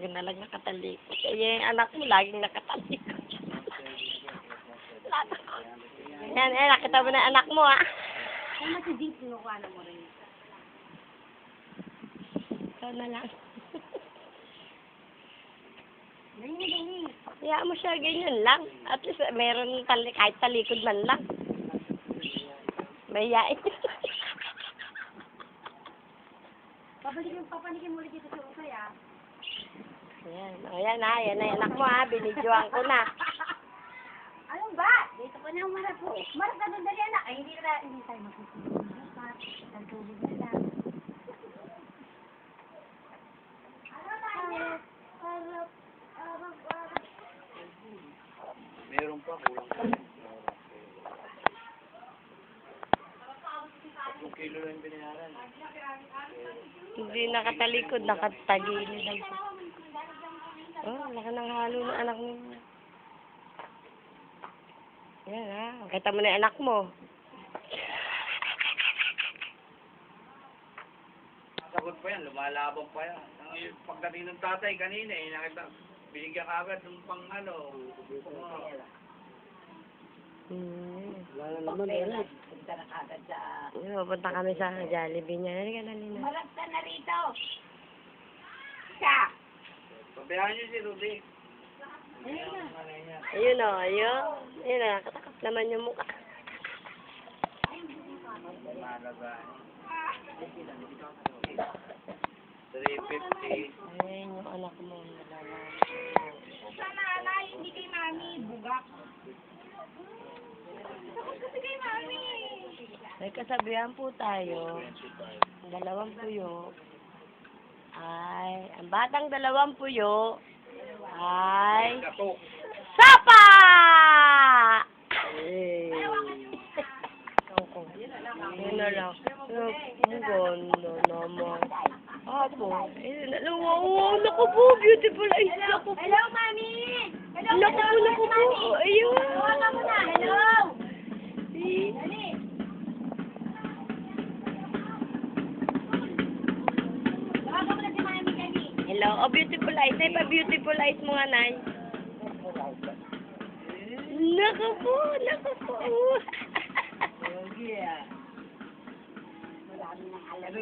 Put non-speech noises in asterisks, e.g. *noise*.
Huwag na lang nakatalikod. Kaya yung anak mo, laging nakatalikod. Wala na ko. Yan, eh, nakita mo na yung anak mo, ah. Kung mas deep, kinukuha na mo rin. Ikaw na lang. Kaya mo siya ganyan lang. At least eh, meron tali, kahit talikod man lang. Mayayain. Papalikin, papalikin mo ulit dito sa ukay, ah. Ayan, o yan ha, yan na anak mo ha, binidyoan ko na. *laughs* Anong ba? Dito pa na umarap po. Marap ka doon dali, anak. Ay, hindi na, hindi tayo magsusunod. Nagtulog na lang. Ano na. Meron pa, kulang pa. Tatlong kilo lang binayaran. Hindi nakatalikod, nakatagilid lang siya. Oh, laki ng halo ng anak mo. Yan ha, kita mo na yung anak mo. Sagot pa yan, lumalabang pa yan. Ang pagdating ng tatay kanina, eh, nakita, binigyan ka agad ng pang ano. pang- Hmm. Wala na naman, eh. Punta na kagad sa... Yan, pupunta kami sa Jollibee niya. Halika na, Lina. Marap ka na rito. Siya. Pabayaan niyo si Rudy. Ayun na. Ayun o, ayun. Ayun na, katakap naman yung mukha. Malaga. 350. Ayun yung anak mo. Sana alay, hindi kay mami. Bugak. Kasi kay mami. May kasabihan po tayo. Ang dalawang puyo ay, ang batang dalawang puyo ay. Sapa! Eh. Ako. Yun na lang. Ang ganda naman. Apo. Eh, naku, oh, naku po, beautiful eyes. Naku po. Hello, mami. Hello, Naku po, naku po. Ayun. Mo na. Hello. Hello. Oh, beautiful eyes. Ay, pa beautiful eyes mo nga, Nay. Naku po, naku po. Marami nang alam.